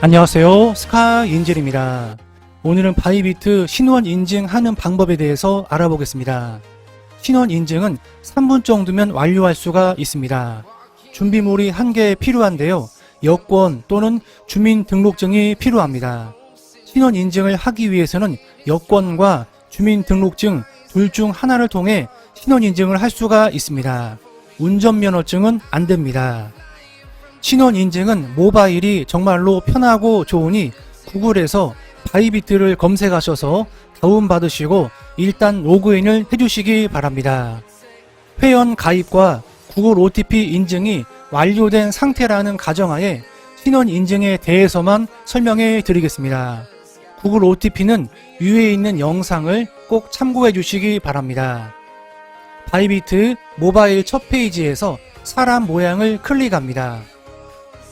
안녕하세요. 스카 인젤입니다. 오늘은 바이비트 신원 인증하는 방법에 대해서 알아보겠습니다. 신원 인증은 3분 정도면 완료할 수가 있습니다. 준비물이 한 개 필요한데요. 여권 또는 주민등록증이 필요합니다. 신원 인증을 하기 위해서는 여권과 주민등록증 둘 중 하나를 통해 신원 인증을 할 수가 있습니다. 운전면허증은 안 됩니다. 신원 인증은 모바일이 정말로 편하고 좋으니 구글에서 바이비트를 검색하셔서 다운받으시고 일단 로그인을 해주시기 바랍니다. 회원 가입과 구글 OTP 인증이 완료된 상태라는 가정하에 신원 인증에 대해서만 설명해 드리겠습니다. 구글 OTP는 위에 있는 영상을 꼭 참고해 주시기 바랍니다. 바이비트 모바일 첫 페이지에서 사람 모양을 클릭합니다.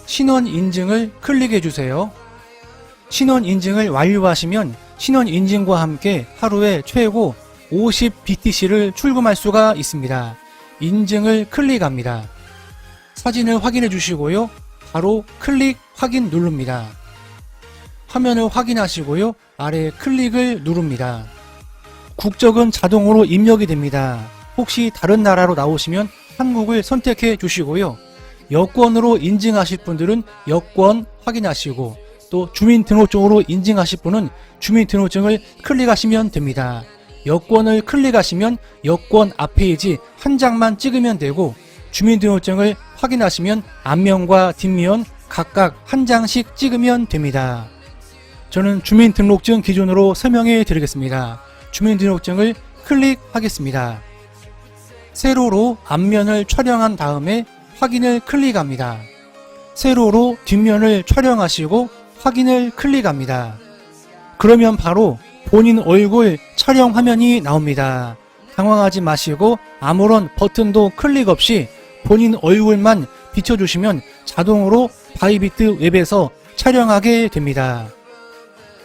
신원 인증을 클릭해 주세요. 신원 인증을 완료하시면 신원 인증과 함께 하루에 최고 50 BTC를 출금할 수가 있습니다. 인증을 클릭합니다. 사진을 확인해 주시고요. 바로 클릭 확인 누릅니다. 화면을 확인하시고요. 아래 클릭을 누릅니다. 국적은 자동으로 입력이 됩니다. 혹시 다른 나라로 나오시면 한국을 선택해 주시고요. 여권으로 인증하실 분들은 여권 확인하시고 또 주민등록증으로 인증하실 분은 주민등록증을 클릭하시면 됩니다. 여권을 클릭하시면 여권 앞페이지 한 장만 찍으면 되고 주민등록증을 확인하시면 앞면과 뒷면 각각 한 장씩 찍으면 됩니다. 저는 주민등록증 기준으로 설명해 드리겠습니다. 주민등록증을 클릭하겠습니다. 세로로 앞면을 촬영한 다음에 확인을 클릭합니다. 세로로 뒷면을 촬영하시고 확인을 클릭합니다. 그러면 바로 본인 얼굴 촬영 화면이 나옵니다. 당황하지 마시고 아무런 버튼도 클릭 없이 본인 얼굴만 비춰주시면 자동으로 바이비트 웹에서 촬영하게 됩니다.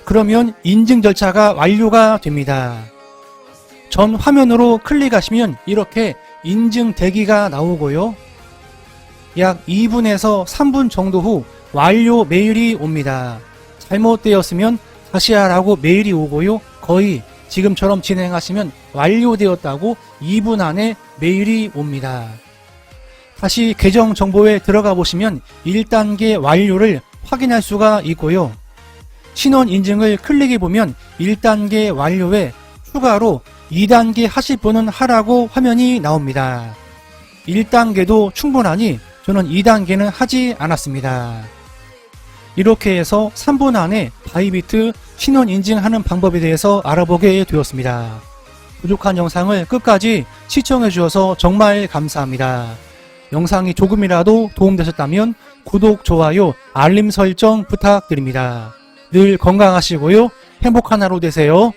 그러면 인증 절차가 완료가 됩니다. 전 화면으로 클릭하시면 이렇게 인증 대기가 나오고요. 약 2분에서 3분 정도 후 완료 메일이 옵니다. 잘못되었으면 다시 하라고 메일이 오고요. 거의 지금처럼 진행하시면 완료되었다고 2분 안에 메일이 옵니다. 다시 계정 정보에 들어가 보시면 1단계 완료를 확인할 수가 있고요. 신원 인증을 클릭해 보면 1단계 완료에 추가로 2단계 하실 분은 하라고 화면이 나옵니다. 1단계도 충분하니 저는 2단계는 하지 않았습니다. 이렇게 해서 3분 안에 바이비트 신원 인증하는 방법에 대해서 알아보게 되었습니다. 부족한 영상을 끝까지 시청해 주셔서 정말 감사합니다. 영상이 조금이라도 도움되셨다면 구독, 좋아요, 알림 설정 부탁드립니다. 늘 건강하시고요. 행복한 하루 되세요.